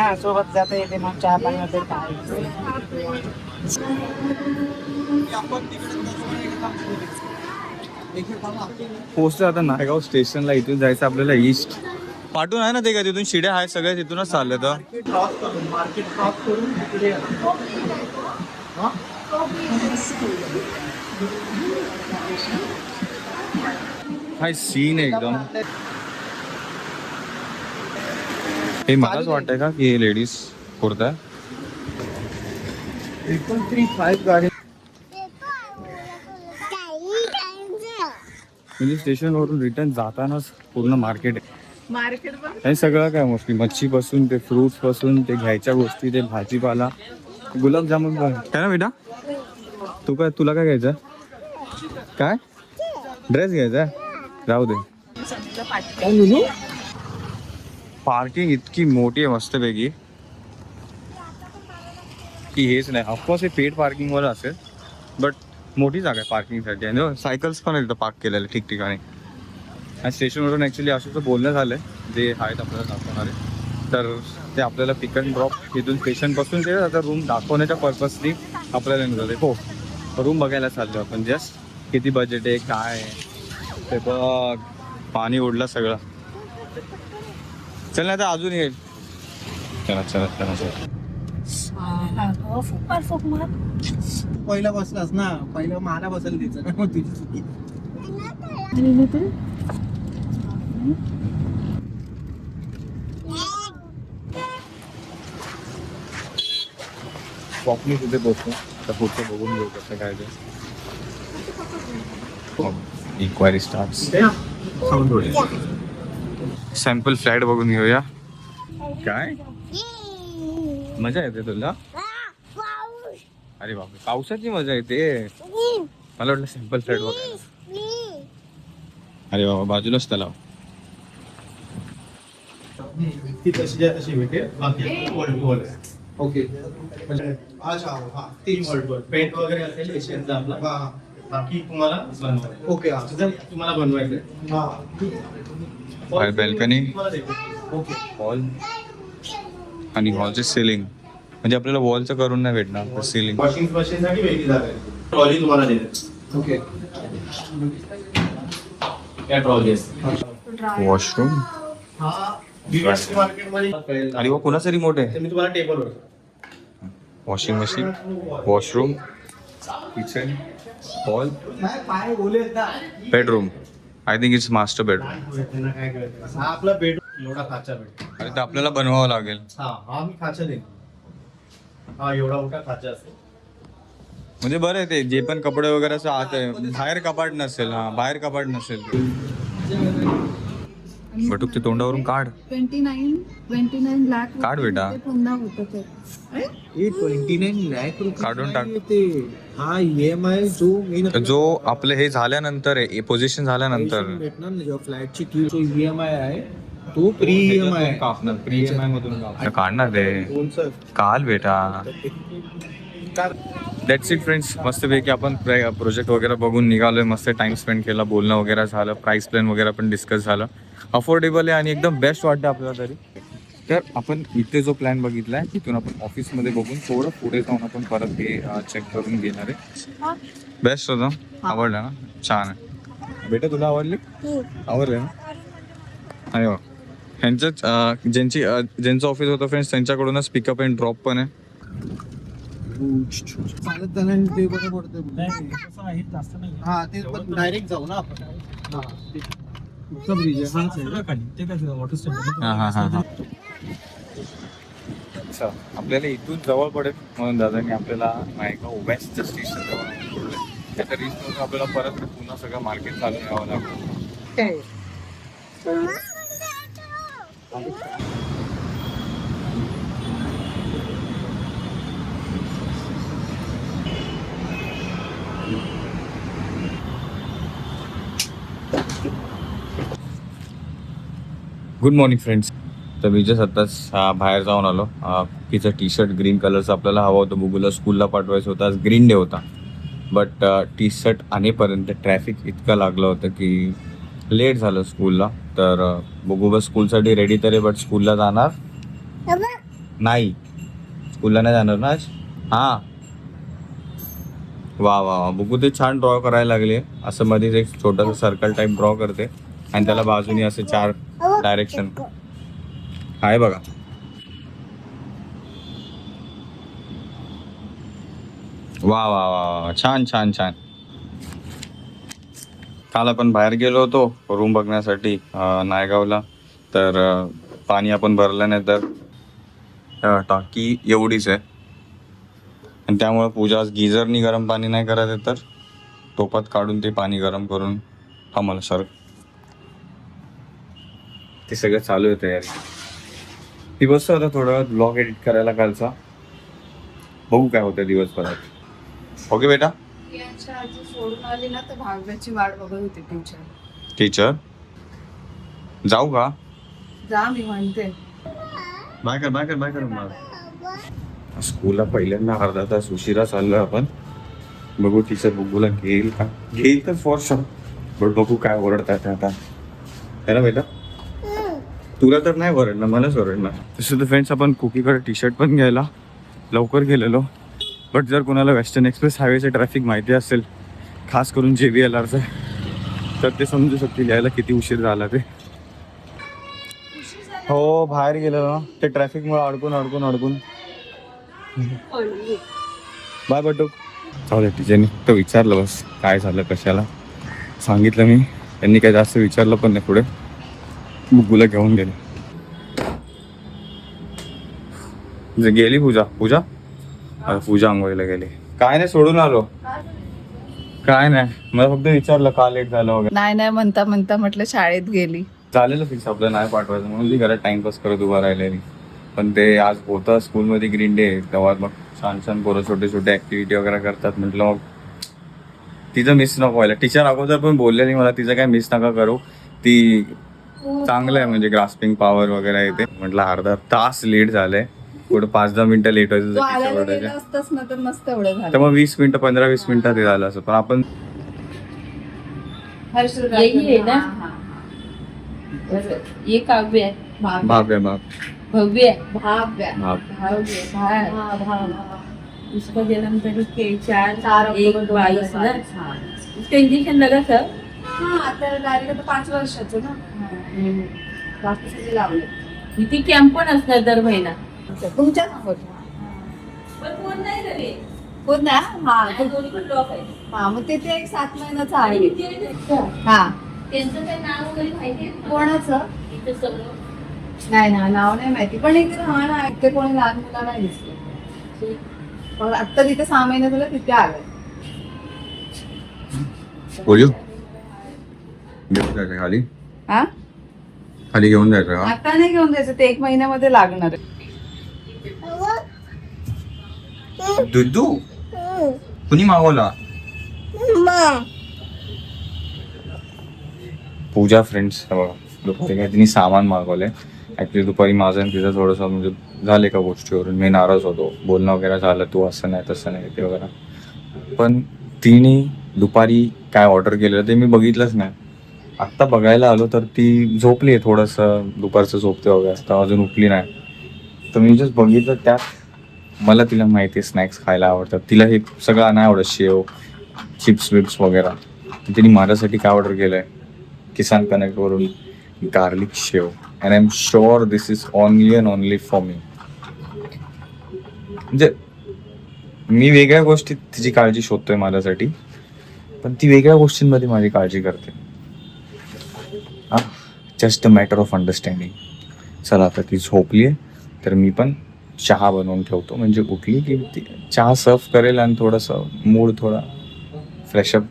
हा सोबत जाता येते मग चहा पाणी वगैरे काय? पोहोचतो आता नायगाव स्टेशनला इथून जायचं आपल्याला ईस्ट पाठून आहे ना ते का तिथून? शिड्या आहेत सगळ्या तिथूनच चालले तर. हाय सीन एकदम. हे मलाच वाटतंय का की हे ladies kurta? Triple three five गाडी. म्हणजे स्टेशनवरून रिटर्न जातानाच पूर्ण मार्केट आहे. मार्केट हे सगळं काय मोस्टली मच्छी पासून ते फ्रुट्सपासून ते घ्यायच्या गोष्टी ते भाजीपाला. गुलाबजामुन काय ना बेटा? तू काय तुला काय घ्यायचं? काय? ड्रेस घ्यायचा? राहू दे. पार्किंग इतकी मोठी आहे मस्तपैकी. की हेच नाही. ऑफकोर्स हे पेड पार्किंगवर असेल बट मोठी जागा आहे पार्किंगसाठी आणि सायकल्स पण आहेत इथं पार्क केलेले ठिकठिकाणी. आणि स्टेशनवरून ॲक्च्युली असं बोलणं झालं आहे जे आहेत आपल्याला दाखवणारे. तर ते आपल्याला पिक अँड ड्रॉप इथून स्टेशनपासून ते आता रूम दाखवण्याच्या पर्पजनी आपल्याला निघाले हो रूम बघायला चाललो आपण. जस्ट किती बजेट आहे काय आहे ते बघ. पाणी उडलं सगळं. चल नाही तर अजून येईल चला चला चला चला. पहिला बसलास ना पहिला मला बसायला द्यायचं ना मग तुझी चुकी. पॉपनी तिथे पोहोचतो तर पुढचं बघून घेऊ कसं काय ते. इन्क्वायरी स्टार्ट सॅम्पल फ्लॅट बघून घेऊया. काय? मजा येते तुला? अरे बापरे पावसाची मजा येते. मला वाटलं सॅम्पल फ्लॅट बघायला. अरे बाबा बाजूलाच तलाव. ओके म्हणजे अच्छा हा तीन वर्ल्ड वॉल पेंट वगैरे असेल एशियनचा आपला. बाकी तुम्हाला बनवायचं. ओके जर तुम्हाला बनवायचं बाहेर. ओके हॉल आणि हॉलचे सिलिंग म्हणजे आपल्याला वॉलचं करून नाही भेटणार सिलिंग वॉशिंग मशीनसाठी वेगळी जागा आहे. ट्रॉली तुम्हाला देते. ओके या ट्रॉली वॉशरूम हा. आणि व कुणाचा रिमोट आहे मी तुम्हाला टेबलवर washing machine washroom kitchen hall bedroom I think it's master bedroom हा आपला बेड एवढा खाचा बेड आणि ते आपल्याला बनवावं लागेल. हा हा मी खाचा देईन. हा एवढा मोठा खाचा असेल. म्हणजे बरं आहे ते जे पण कपडे वगैरे असं आत आहे बाहेर कपाट नसेल हा बाहेर कपाट नसेल. बटूक ते तोंडावरून काढ. Twenty nine twenty nine lakh काढ बेटा. ते पुन्हा होतं ते. ट्वेंटी नाईन लॅक काढून टाक. ते? हा ई एम आय जो मी जो आपलं हे झाल्यानंतर आहे पोझिशन झाल्यानंतर. भेटणार ना जेव्हा फ्लॅटची की जो ई एम आय आहे तो प्री ई एम आय कापणार प्री एम आय मधून काढणार ते काल बेटा. दॅट्स इट फ्रेंड्स मस्तपैकी आपण प्रोजेक्ट वगैरे बघून निघालोय. मस्त टाइम स्पेंड केला बोलणं वगैरे झालं प्राइस प्लॅन वगैरे पण डिस्कस झालं. अफोर्डेबल आहे आणि एकदम बेस्ट वाटतं आपल्याला तरी. तर आपण इथे जो प्लॅन बघितला आहे तिथून आपण ऑफिसमध्ये बघून थोडं पुढे जाऊन आपण परत हे चेक करून घेणार आहे. बेस्ट होतं. आवडलं ना? छान आहे. बेटा तुला आवडली? आवडले ना? अरे वा. ह्यांचंच अं, ज्यांची अं, ज्यांचं ऑफिस होतं फ्रेंड्स त्यांच्याकडूनच पिकअप अँड ड्रॉप पण आहे. चालत त्याला ते बरं पडतं हा ते डायरेक्ट जाऊ ना आपण. हा अच्छा आपल्याला इथून जवळ पडेल म्हणून दादानी आपल्याला नायगाव वेस्ट स्टेशन जवळ आणून त्याच्या रीच आपल्याला परत पुन्हा सगळं मार्केट चालू यावं लागलं. गुड मॉर्निंग फ्रेंड्स तर मी जस्ट आत्ताच अं, बाहेर जाऊन आलो. तिचं टी शर्ट ग्रीन कलरचं आपल्याला हवं होतं. बुगूला स्कूलला पाठवायचं होतं. आज ग्रीन डे होता. बट टी शर्ट आणेपर्यंत ट्रॅफिक इतकं लागलं होतं की लेट झालं स्कूलला तर बुगू बस स्कूलसाठी रेडी तरी बट स्कूलला जाणार? नाही. स्कूलला नाही जाणार ना आज? हां. वा वा वा. बुगू ते छान ड्रॉ करायला लागले. असं मध्येच एक छोटंसं सर्कल टाईप ड्रॉ करते. आणि त्याला बाजूनी असे चार डायरेक्शन आहे बघा. वा वा वा वा छान छान छान. काल आपण बाहेर गेलो होतो रूम बघण्यासाठी नायगावला. तर पाणी आपण भरलं नाही तर टाकी एवढीच आहे. आणि त्यामुळे पूजा आज गिझरनी गरम पाणी नाही करत आहे तर टोपात काढून ते पाणी गरम करून आम्हाला सर ते सगळं चालू आहे तयारी. ती बसतो आता थोडा ब्लॉग एडिट करायला कालचा. बघू काय होतं दिवसभरात. ओके बेटा. यांच्या आजी सोडून आली ना तर भागव्याची वाट बघत होती टीचर टीचर जाऊ का? जा मी म्हणते. बाय कर बाय कर बाय कर मला स्कूलला पहिल्यांदा अर्धा तास उशिरा चाललोय आपण. बघू टीचर बघूला घेईल का? घेईल तर फॉर शॉप बट बघू काय ओरडतात आता. है ना बेटा? तुला तर नाही ओरडणार मलाच ओरडणार तसं तर फ्रेंड्स आपण कुकीकडे टी शर्ट पण घ्यायला लवकर गेलेलो. बट जर कोणाला वेस्टर्न एक्सप्रेस हायवेचे ट्रॅफिक माहिती असेल खास करून जे बी एल आरचं तर ते समजू शकतील यायला किती उशीर झाला ते. हो बाहेर गेलेलो ना. ते ट्रॅफिकमुळे अडकून अडकून अडकून. बाय बटू चालेल टीचरनी फक्त विचारलं बस काय झालं कशाला? सांगितलं मी. त्यांनी काही जास्त विचारलं पण नाही पुढे. बुगूला घेऊन गेले. जे गेली पूजा पूजा? अरे पूजा आंघोळीला गेली. काय नाही सोडून आलो. काय नाही. मला फक्त विचारलं का लेट झालं वगैरे. नाही नाही म्हणता म्हणता म्हटलं शाळेत गेली. झालेलं फिक्स आपलं नाही पाठवायचं म्हणून ती घरात टाइमपास करत उभा राहिलेली. पण ते आज होतं स्कूलमध्ये ग्रीन डे तेव्हा मग छान छान पोरं छोटे छोटे ऍक्टिव्हिटी वगैरे करतात म्हटलं मग तिचं मिस नको व्हायला. टीचर अगोदर पण बोललेली मला तिचं काय मिस नका करू. ती चांगलं आहे म्हणजे ग्रास्पिंग पॉवर वगैरे येते म्हटलं अर्धा तास लेट झालंय पुढे पाच दहा मिनिटं लेट तू व्हायचं तर तर मग वीस मिनिटं पंधरा वीस मिनिटात ते झालं असं. पण आपण यही है ना? ये काव्य है आहे भव्य है. भाग भव्य. भाग हाँ, हाँ। उसका जन्म तारीख के चार चार एक बाईस ना? 2022, हाँ. उसका इंजेक्शन लगा सर हा आता डायरेक्ट आता पाच वर्षाचं ना. लावले किती कॅम्प पण असणार दर महिना. तुमच्या? समोर पण कोण नाही रे ना? हा. आणि दोन्ही पण लॉक आहे हा मग तिथे एक सात महिन्याचा आहे. ते? हा. त्यांचं काय नाव वगैरे माहिती आहे? का? कोणाचं? इथं समोर नाही ना नाव नाही माहिती. पण इथे लहान आहे. इथे कोणी लहान मुलांना नाही दिसले. पण आता तिथे सहा महिने झालं तिथे आलंय बोलू खाली. हा? खाली घेऊन जायचं का? आता नाही घेऊन जायचं ते एक महिन्यामध्ये लागणार. आहे दुधू कुणी मागवला? पूजा फ्रेंड्स बघा. तिने सामान मागवलंय. ऍक्च्युली दुपारी माझं आणि तिचं थोडंसं म्हणजे झाले का गोष्टीवरून. मी नाराज होतो. बोलणं वगैरे झालं तू असं नाही तसं नाही ते वगैरे. पण तिने दुपारी काय ऑर्डर केलेलं ते मी बघितलंच नाही. आत्ता बघायला आलो तर ती झोपली आहे थोडंसं. दुपारचं झोपते वगैरे. असतं अजून उठली नाही. तर मी जस्ट बघितलं त्यात मला तिला माहिती आहे स्नॅक्स खायला आवडतात. तिला हे सगळं नाही आवडत शेव चिप्स विप्स वगैरे. तिने माझ्यासाठी काय ऑर्डर केलंय? किसान कनेक्टवरून garlic sev. And I am sure this is only and only for me म्हणजे मी वेगळ्या गोष्टीत तिची काळजी शोधतोय माझ्यासाठी. पण ती वेगळ्या गोष्टींमध्ये माझी काळजी करते. Just a matter of understanding चला आता ती झोपली आहे तर मी पण चहा बनवून ठेवतो. म्हणजे उठली की ती चहा सर्व करेल आणि थोडंसं मूड थोडा फ्रेशअप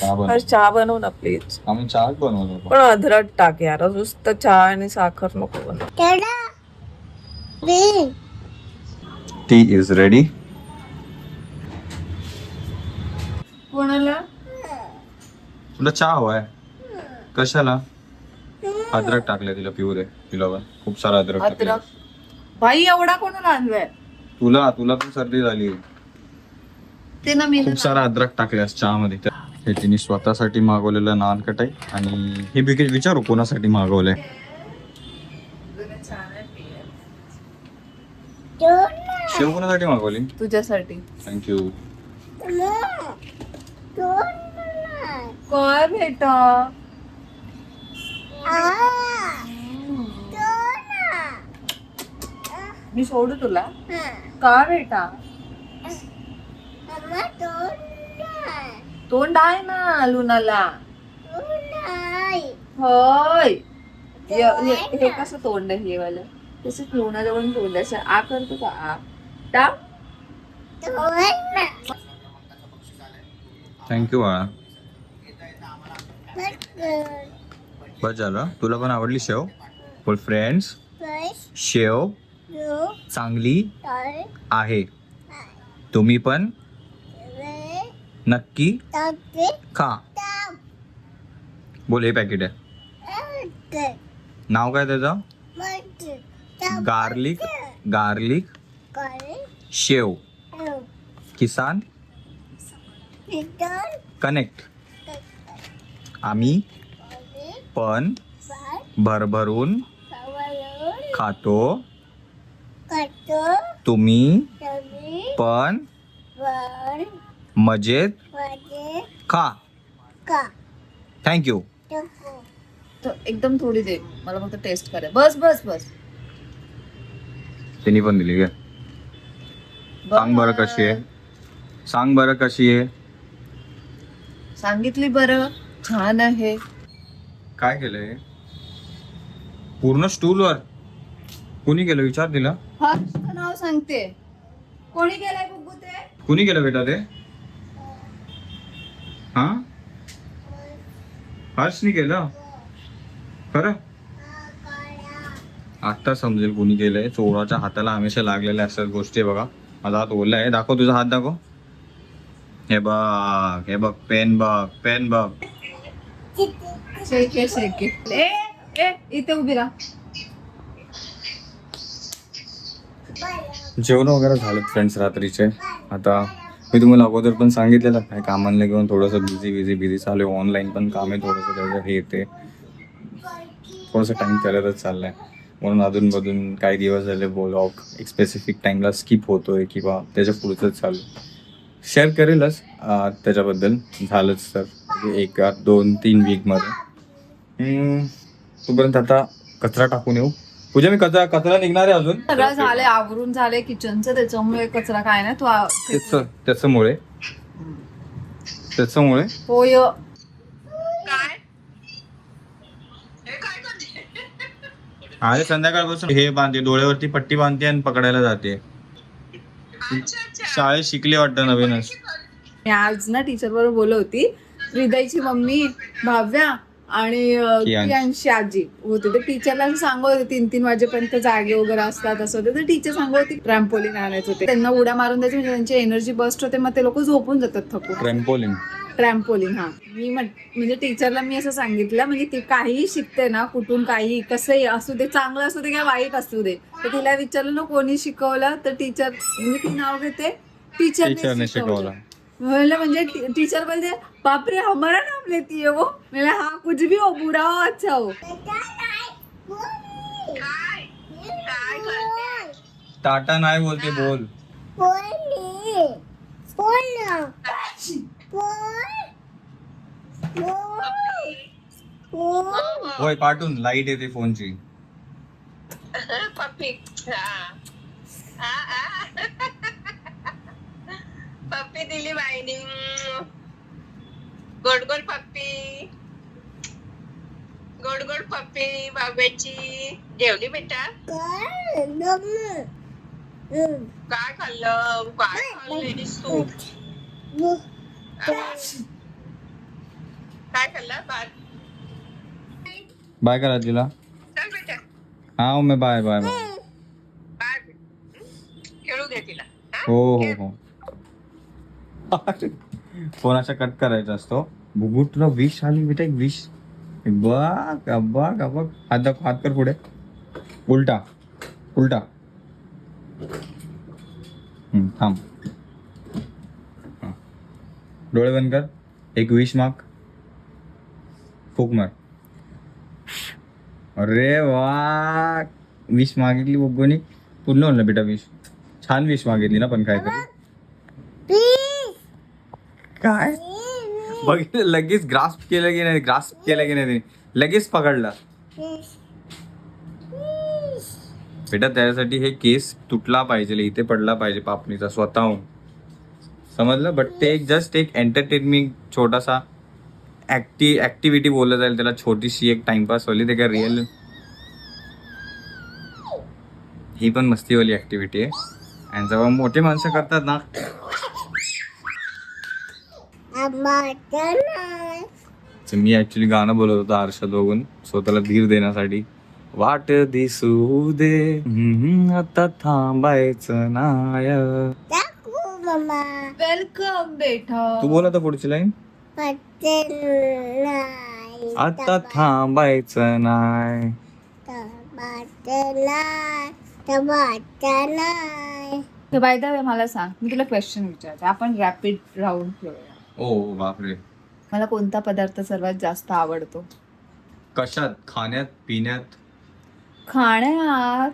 चहा बनव. चहा बनव ना प्लीज आम्ही चहाच बनवतो. पण अद्रक टाक यार. नुसतं चहा आणि साखर नको बनव. टी इज रेडी कोणाला? तुला चहा हवाय. कशाला? अद्रक टाकले तिला प्युरे तिला पण खूप सारा अद्रक टाकले अद्रक. भाई एवढा कोण आणलाय? तुला तुला पण सर्दी झाली. ते ना मी खूप सारा अद्रक टाकल्यास चहामध्ये. तर हे तिने स्वतःसाठी मागवलेलं नान कटाई आणि हे बिके विचारू कोणासाठी मागवलंय. शेव कोणासाठी मागवली? तुझ्यासाठी. थँक्यू काय बेटा? मी सोडू तुला. का बेटा? तोंड आहे ना लुनाला. होय. हे कसं तोंड आहे हे वालं? तसंच लुनाचं तोंड आहे. असं आ करतो का? आ. टाक थँक्यू बाळा बस झालं. तुला पण आवडली शेव? फुल फ्रेंड्स शेव चांगली आहे. तुम्ही पण नक्की खा. बोल हे पॅकेट आहे. नाव काय त्याचं? गार्लिक गार्लिक शेव किसान कनेक्ट आम्ही पण भरभरून खातो. तुम्ही पण मजेत खा. थँक्यू. तर एकदम थोडी दे. मला फक्त टेस्ट कराय बस बस बस. त्यांनी पण दिली काय सांग बरं कशी आहे. सांग बरं कशी आहे. सांगितली बरं. छान आहे. काय केलंय? पूर्ण स्टूलवर कुणी केलं? विचार दिला हर्षचं नाव सांगते. कोणी गेलाय बघू ते? कुणी केलं बेटा ते? हा? हर्षनी केलं? खरं? आत्ता समजेल कुणी केलंय. चोराच्या हाताला हमेशा लागलेल्या असतात गोष्टी बघा. माझा हात ओला आहे. दाखव तुझा हात दाखव. हे बघ हे बघ पेन बघ पेन बघ. शेके शेके ए ए इथे उभी राहा. जेवण वगैरे झालं फ्रेंड्स रात्रीचे. आता मी तुम्हाला अगोदर पण सांगितलेलं काय कामांना घेऊन थोडंसं बिझी बिझी बिझी चालू आहे. ऑनलाईन पण काम आहे थोडंसं त्याचं हे ते थोडंसं टाइम करतच चाललंय. म्हणून अधूनमधून काही दिवस झाले ब्लॉग एक स्पेसिफिक टाइमला स्किप होतोय किंवा त्याच्या पुढचंच चालू शेअर करेलच त्याच्याबद्दल. झालंच तर. एक आठ, दोन तीन वीकमध्ये तोपर्यंत आता कचरा टाकून येऊ. पूजा मी कचरा कचरा निघणार आहे अजून. सगळं झालंय आवरून झालंय किचनचं त्याच्यामुळे कचरा काय नाही तू आ- त्याच त्याच्यामुळे. त्याच्यामुळे. होय. अरे संध्याकाळपासून हे बांधते डोळ्यावरती पट्टी बांधते आणि पकडायला जाते. शाळेत शिकली वाटतं नवीनच. मी आज ना टीचर बरोबर बोलत होती. हृदयची मम्मी भाव्या आणि कियांश. आजी होते. तर टीचरला सांगत होते तीन तीन वाजेपर्यंत जागे वगैरे असतात असं होतं. तर टीचर सांगत होती ट्रॅम्पोलिन आणायचं होते. त्यांना उड्या मारून द्यायची म्हणजे त्यांची एनर्जी बस्ट होते मग ते लोक झोपून जातात थकून. ट्रॅम्पोलिन. ट्रॅम्पोलिन हा. मी म्हणजे टीचरला मी असं सांगितलं म्हणजे ती काहीही शिकते ना कुठून काही कसंही असू दे चांगलं असू दे किंवा वाईट असू दे तर तिला विचारलं ना कोणी शिकवलं? तर टीचर म्हणजे ती नाव घेते टीचरने शिकवलं. शिकवलं म्हणलं म्हणजे टीचर बोलते बापरे हमारा नाम लेती है वो. म्हणलं हा कुछ भी हो बुरा हो अच्छा हो. टाटा नाही बोलते बोल। होय पाठवून लाइट येते फोनची. पप्पी दिली बाईनी. गोड गोड पप्पी. गोड गोड पप्पी बाब्याची जेवली बेटा? काय खाल्लं? काय खाल्लेलीस तू काय खाल्लं? भात बाय करा तिला. चल बेटा. हा मी बाय बाय बाय. बाय. खेळू दे तिला? हो? हो हो. फोन असा कट करायचा असतो? बुबू तुला विश आली बेटा एक विश बघ बघ बघ. हात दाखव हात कर पुढे. उलटा उलटा. थांब. डोळे बंद कर. एक विश माग. फूक मार. अरे वा! विश मागितली बघून पूर्ण होणार ना बेटा विश छान विश मागितली ना पण काहीतरी. काय? बघितलं लगेच ग्रास्प केलं की नाही ग्रास्प केलं की नाही लगेच पकडला. बेटा त्यासाठी हे केस तुटला पाहिजे इथे पडला पाहिजे पापणीचा स्वतःहून. समजलं? बट ते एक जस्ट एक एंटरटेनमेंट छोटासा ऍक्टी ऍक्टिव्हिटी बोललं जाईल त्याला छोटीशी एक टाइमपास वाली ते काय रिअल ही पण मस्तीवाली ऍक्टिव्हिटी आहे. आणि जेव्हा मोठे माणसं करतात ना तर मी ऍक्च्युली गाणं बोलत होतो आरशात बघून स्वतःला धीर देण्यासाठी. वाट दिसू दे. आता थांबायचं नाय. वेलकम बेटा. तू बोला पुढची लाईन आता थांबायचं नाय. बाय द वे मला सांग मी तुला क्वेश्चन विचारते. आपण रॅपिड राऊंड खेळूया. ओ बापरे. मला कोणता पदार्थ सर्वात जास्त आवडतो? कशात? खाण्यात? पिण्यात? खाण्यात?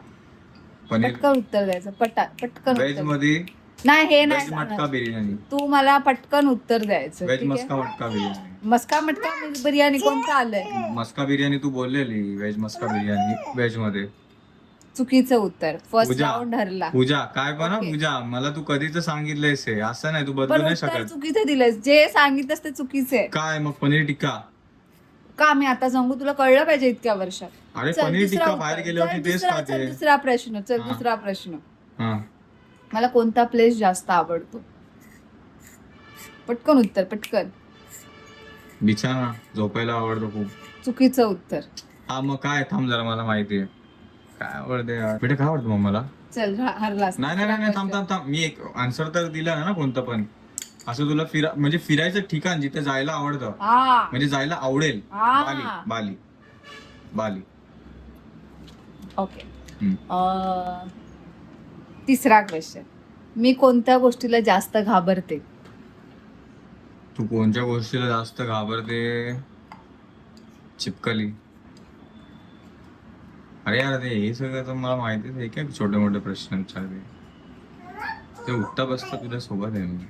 पनीर. पटकन उत्तर द्यायचं. पटा पटकन व्हेज उत्तरमध्ये नाही हे नाही मटका सांगणार. बिर्याणी. तू मला पटकन उत्तर द्यायचं व्हेज ठीक आहे? मस्का मटका बिर्याणी. मस्का मटका बिर्याणी कोणतं आलंय? मस्का बिर्याणी तू बोललेली व्हेज मस्का बिर्याणी व्हेजमध्ये चुकीचं उत्तर. फर्स्ट पूजा. राऊंड हरला. पूजा काय Okay. पूजा मला तू कधीच सांगितलंयस हे. असं नाही तू पण बदलू नाही उत्तर शकत. चुकीचं दिलंस जे सांगितलंस ते चुकीचं आहे. काय मग पनीर टिक्का? का मी आता सांगू? तुला कळलं पाहिजे इतक्या वर्षात. अरे चल, पनीर दुसरा टिक्का उत्तर. बाहेर गेल्यावरती चल, तेच दुसरा- खाते. दुसरा प्रश्न चल हा. दुसरा प्रश्न. हा. मला कोणता प्लेस जास्त आवडतो? पटकन उत्तर पटकन. बिछाना झोपायला आवडतो खूप. चुकीचं उत्तर. हा मग काय? थांब जरा मला माहिती आहे. काय आवडते यार? बेटा काय आवडतं मग मला? चल हा- हरलास. नाही नाही नाही नाही, थांब थांब थांब. मी एक आन्सर तर दिला ना कोणतं पण. असं तुला फिरा म्हणजे फिरायचं ठिकाण जिथे जायला आवडतं. हा. म्हणजे जायला आवडेल. हा. Bali Bali. बाली. ओके. हम्म. अं, तिसरा क्वेश्चन मी कोणत्या गोष्टीला जास्त घाबरते? तू कोणत्या गोष्टीला जास्त घाबरते? चिपकली. अरे यार ते हे सगळं तर मला माहितीच आहे काय छोटे मोठे प्रश्न ते उठता बसता तुझ्या सोबत आहे मी.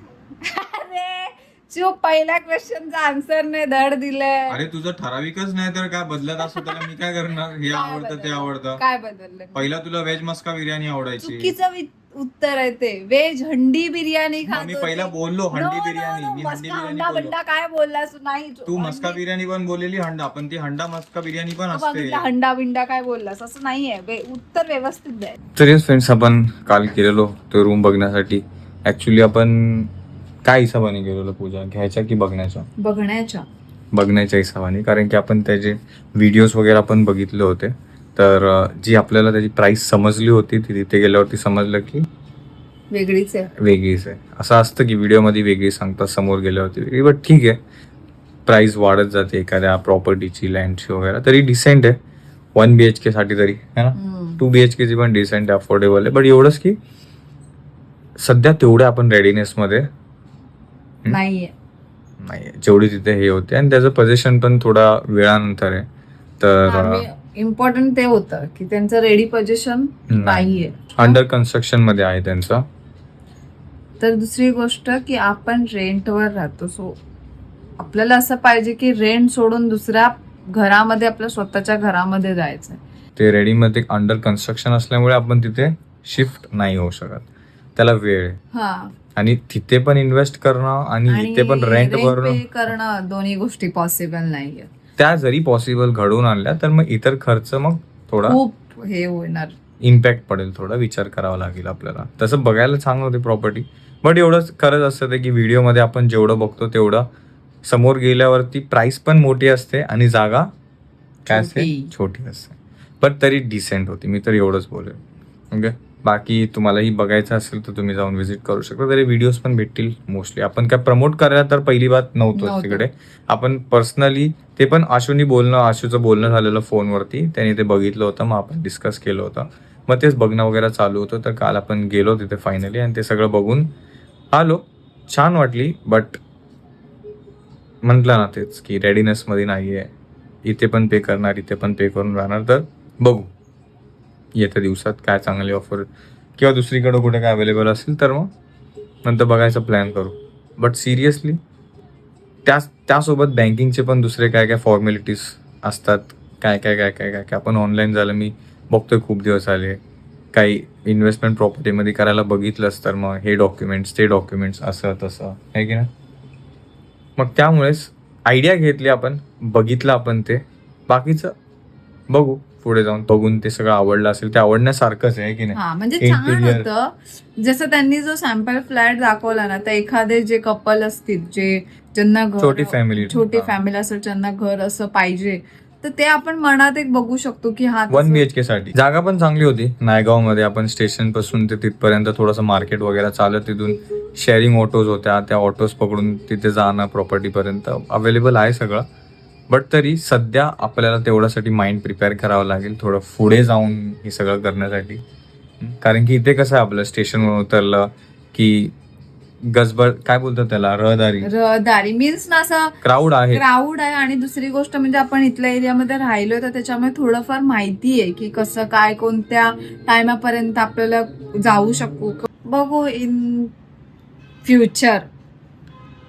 अरे जो पहिल्या क्वेश्चनचा आन्सर नाही धड दिलंय. अरे तुझं ठराविकच नाही तर काय बदलत असतं त्याला मी काय करणार? हे आवडतं ते? आवडतं. काय बदललं? पहिला तुला व्हेज मस्का बिर्याणी आवडायची. चुकीचं वि- उत्तर आहे ते. व्हेज हंडी बिर्याणी खात मी होते. पहिला बोललो No, हंडी no, बिर्याणी no, मी मस्का हंडी बिर्याणी हंडा बोललो. बंडा काय बोललास नाही तू मस्का बिर्याणी पण बोललेली हंडा पण ती हंडा मस्का बिर्याणी पण असते. बघितलं हंडा बिंडा काय बोललास? असं नाहीये. वे- उत्तर व्यवस्थित द्याय तरी फ्रेंड्स आपण काल गेलेलो तो रूम बघण्यासाठी. ऍक्च्युली आपण काय हिशोबाने गेलेलो पूजा? घ्यायच्या की बघण्याच्या बघण्याच्या बघण्याच्या हिशोबाने. कारण की आपण त्याचे व्हिडिओज वगैरे आपण बघितले होते. तर जी आपल्याला त्याची प्राइस समजली होती ती तिथे गेल्यावरती समजलं की वेगळीच आहे. वेगळीच आहे. असं असतं की व्हिडिओमध्ये वेगळी सांगतात समोर गेल्यावरती वेगळी बट ठीक आहे. प्राइस वाढत जाते एखाद्या प्रॉपर्टीची लँडची वगैरे तरी डिसेंट आहे. वन बी एच केसाठी तरी है ना? टू बी एच केची पण डिसेंट आहे अफोर्डेबल आहे. बट एवढंच की सध्या तेवढ्या आपण रेडीनेसमध्ये नाहीये. नाही जेवढी तिथे हे होते आणि त्याचं पोझिशन पण थोडा वेळानंतर आहे. तर इम्पॉर्टंट ते होतं की त्यांचं रेडी पोझिशन नाही. नाहीये. अंडर कन्स्ट्रक्शनमध्ये आहे त्यांचं. तर दुसरी गोष्ट की आपण रेंटवर राहतो. सो आपल्याला असं पाहिजे की रेंट सोडून दुसऱ्या घरामध्ये आपल्या स्वतःच्या घरामध्ये जायचं ते रेडीमध्ये अंडर कन्स्ट्रक्शन असल्यामुळे आपण तिथे शिफ्ट नाही होऊ शकत. त्याला वेळ. हा. आणि तिथे पण इन्व्हेस्ट करणं आणि इथे पण रेंट pay करणं दोन्ही गोष्टी पॉसिबल नाहीये त्या जरी पॉसिबल घडवून आणल्या तर मग इतर खर्च मग थोडा खूप हे होणार. इम्पॅक्ट पडेल थोडा विचार करावा लागेल आपल्याला. तसं बघायला चांगलं होते प्रॉपर्टी बट एवढंच खरंच असतं ते की व्हिडिओमध्ये आपण जेवढं बघतो तेवढं समोर गेल्यावरती प्राइस पण मोठी असते आणि जागा काय असते? छोटी. असते. पण तरी डिसेंट होती. मी तर एवढंच बोलेल. ओके बाकी तुम्हालाही बघायचं असेल तर तुम्ही जाऊन व्हिजिट करू शकता. तरी व्हिडिओज पण भेटतील मोस्टली आपण काय प्रमोट करायला तर पहिली बात नव्हतो. तिकडे. आपण पर्सनली ते पण आशूनी बोलणं आशूचं बोलणं झालेलं फोनवरती त्याने ते बघितलं होतं मग आपण डिस्कस केलं होतं. मग तेच बघणं वगैरे चालू होतं. तर काल आपण गेलो तिथे फायनली आणि ते सगळं बघून आलो. छान वाटली बट म्हटलं ना तेच की रेडीनेसमध्ये नाही आहे इथे पण पे करणार इथे पण पे करून राहणार. तर बघू. येत्या दिवसात काय चांगली ऑफर किंवा दुसरीकडं कुठे काय अवेलेबल असेल तर मग नंतर बघायचा प्लॅन करू. बट सिरियसली त्या त्यासोबत बँकिंगचे पण दुसरे काय काय फॉर्मॅलिटीज असतात. काय काय काय काय काय काय. आपण ऑनलाईन झालं मी बघतोय खूप दिवस आले. काही इन्व्हेस्टमेंट प्रॉपर्टीमध्ये करायला बघितलंच तर मग हे डॉक्युमेंट्स ते डॉक्युमेंट्स असं तसं. आहे की ना मग त्यामुळेच आयडिया घेतली आपण बघितलं आपण ते. बाकीचं बघू. पुढे जाऊन बघून ते सगळं आवडलं असेल ते आवडण्यासारखंच आहे की नाही हा म्हणजे छान Interior. होतं जसं त्यांनी जो सॅम्पल फ्लॅट दाखवला ना तर एखादे जे कपल असतील जे ज्यांना घर छोटी family. छोटी. फॅमिली असेल ज्यांना घर असं पाहिजे तर ते आपण मनात एक बघू शकतो की हा वन तसं- बी एच के साठी जागा पण चांगली होती नायगावमध्ये आपण स्टेशनपासून ते तिथपर्यंत थोडंसं मार्केट वगैरे चालत तिथून शेअरिंग ऑटोज होत्या त्या ऑटोज पकडून तिथे जाणं प्रॉपर्टी पर्यंत अवेलेबल आहे सगळं बट तरी सध्या आपल्याला तेवढ्यासाठी माइंड प्रिपेअर करावं लागेल थोडं पुढे जाऊन हे सगळं करण्यासाठी? कारण की इथे कसं आहे आपलं स्टेशनवर उतरलं की गजबड काय बोलतात त्याला? रहदारी. रहदारी मीन्स ना असं क्राऊड आहे. क्राऊड आहे. आणि दुसरी गोष्ट म्हणजे आपण इथल्या एरियामध्ये राहिलोय तर त्याच्यामुळे थोडंफार माहिती आहे की कसं काय कोणत्या टायमापर्यंत आपल्याला जाऊ शकू. बघू इन फ्युचर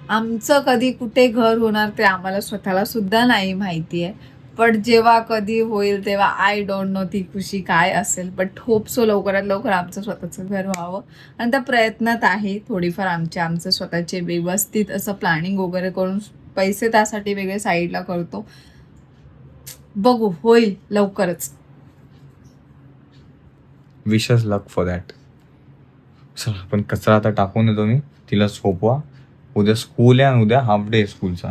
आमचं कधी कुठे घर होणार ते आम्हाला स्वतःला सुद्धा नाही माहिती आहे पण जेव्हा कधी होईल तेव्हा आय डोंट नो ती खुशी काय असेल. बट होप सो लवकरात लवकर आमचं स्वतःचं घर व्हावं. आणि त्या प्रयत्नात आहे थोडीफार आमचे आमचं स्वतःचे व्यवस्थित असं प्लॅनिंग वगैरे करून पैसे त्यासाठी वेगळे साईडला करतो. बघू होईल लवकरच. विशेष लक फॉर दॅट चला आपण कचरा आता टाकून येतो मी. तिला सोपवा. उद्या स्कूल आहे आणि उद्या हाफ डे स्कूलचा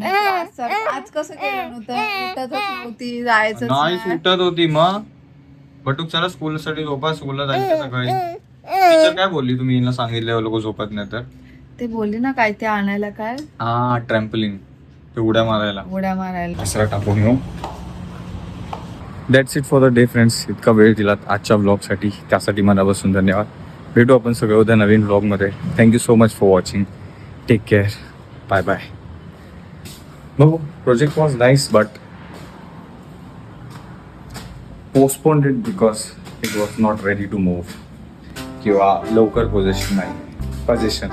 आज आज कसं केलं नव्हतं? उठतच नव्हती जायचं नाही सुटत होती मग. बटूक चला स्कूलसाठी झोपा स्कूलला जायचं सकाळी. टीचर काय बोलली तुम्ही? हिला सांगितलं लोक झोपत नाही तर. ते बोलली ना काय ते आणायला काय? हा ट्रॅम्पलिन ते उड्या मारायला. उड्या मारायला. कचरा टाकून येऊ that's it for the day friends इतका वेळ दिलात आजच्या ब्लॉगसाठी त्यासाठी मनापासून धन्यवाद. भेटू आपण सगळं उद्या नवीन ब्लॉगमध्ये thank you so much for watching take care bye bye बघू project was nice but postponed it because it was not ready to move किंवा लवकर पोझिशन नाही. पोझिशन